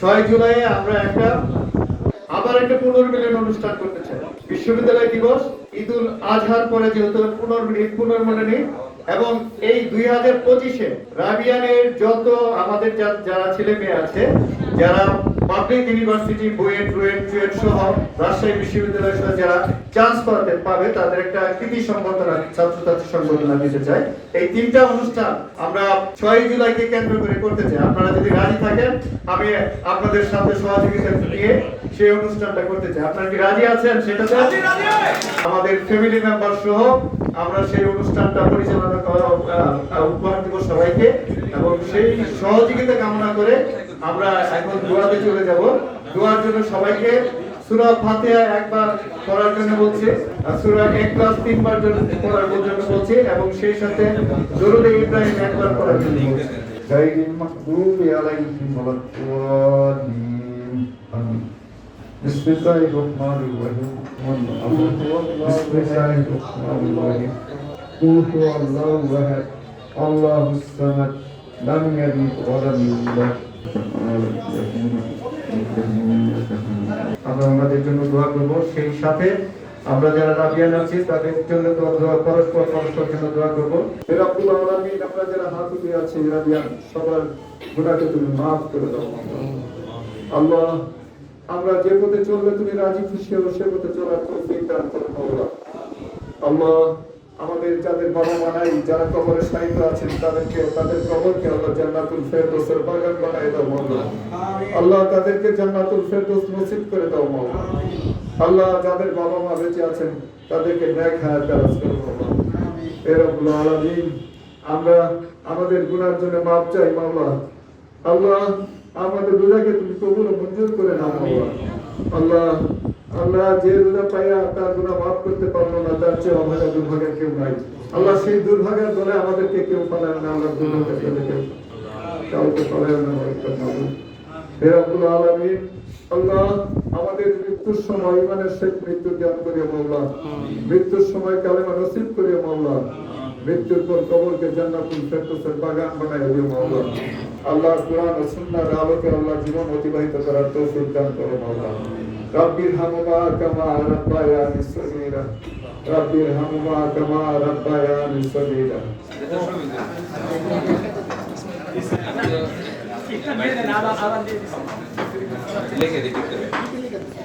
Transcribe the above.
ছয় জুলাই আমরা একটা, আবার একটা পুনর্মিলন অনুষ্ঠান করতে চাই। বিশ্ববিদ্যালয় দিবস ঈদুল আজহার পরে যেহেতু পুনর্মিলন পুনর্মিলনী, এবং এই দুই হাজার পঁচিশে রাবিয়ানের যত আমাদের যারা ছেলে মেয়ে আছে, যারা পাবলিক ইউনিভার্সিটি বুয়েট রুয়েট চুয়েট সহ রাজশাহী বিশ্ববিদ্যালয় সহ যারা চান্স পাবে পাবে তাদের একটা কৃতি সম্বর্ধনা ছাত্রছাত্রী সম্বর্ধনা দিতে চাই। এই তিনটা অনুষ্ঠান আমরা ছয় জুলাইকে কেন্দ্র করে করতে চাই। আপনারা যদি রাজি থাকেন আমি আপনাদের সাথে সহযোগিতা নিয়ে সেই অনুষ্ঠানটা করতে চাই। আপনারা কি রাজি আছেন সেটাতে আমাদের ফ্যামিলি মেম্বার সহ আমরা সেই অনুষ্ঠানটা পরিচালনা করা আহ, উপহার দিব সবাইকে এবং সেই সহযোগিতা কামনা করে আমরা এখন দোয়াতে চলে যাব দোয়ার জন্য সবাইকে সূরা ফাতিহা একবার পড়ার জন্য বলছি আর সূরা এক ক্লাস তিনবার জন্য পড়ার জন্য বলছি এবং সেই সাথে দরুদ ইব্রাহিম একবার পড়ার জন্য বলছি غير المغضوب عليهم ولا الضالين آمين. بسم الله الرحمن الرحيم بسم الله الرحمن الرحيم قل هو الله احد الله الصمد لم يلد ولم يولد আমরা আমাদের জন্য দোয়া করব। সেই সাথে আমরা যারা আছি, তাদের জন্য দোয়া পরস্পর পরস্পর জন্য দোয়া করব। এর আব্দুল আলামিন যারা হাত উঠিয়ে সবার তুমি মাফ করে দাও। আল্লাহ, আমরা যে পথে চললে তুমি রাজি খুশি হও, সে পথে চলার তৌফিক দান করো আল্লাহ আমাদের যাদের বাবা মা নাই, যারা কবরে আছেন, তাদেরকে, তাদের কবরকে আল্লাহ জান্নাতুল বাগান দাও আল্লাহ তাদেরকে জান্নাতুল নসিব করে দাও আল্লাহ যাদের বাবা মা বেঁচে আছেন, তাদেরকে হায়াত দারাজ আলামিন, আমরা আমাদের গুনার জন্য মাপ চাই মাওলা আল্লাহ আমাদের রোজাকে তুমি কবুল মঞ্জুর করে নাও আল্লাহ আল্লাহ যে রোজা পাইয়া তার গুনাহ মাফ করতে পারল না তার চেয়ে অভাগা দুর্ভাগের কেউ নাই। আল্লাহ সেই দুর্ভাগের দলে আমাদেরকে কেউ পালায় না আমরা দুর্ভাগের দলে কেউ কাউকে পালায় না বরকত মাবুদ হে আল্লাহ আমাদের মৃত্যুর সময় ইমানের শেষ মৃত্যু জ্ঞান করিয়া মাওলা। মৃত্যুর সময় কালেমা নসিব করিয়া মাওলা। মৃত্যুর পর কবরকে জান্নাতুল ফেরদৌসের বাগান বানায় দিও মাওলা। আল্লাহ কোরআন ও সুন্নাহর আলোকে আল্লাহ জীবন অতিবাহিত করার তৌফিক দান করো মাওলা রাব্বির হামুমা কামা রাব্বায়ানি সগীরা রাব্বির হামুমা কামা রাব্বায়ানি সগীরা লিখে দিতে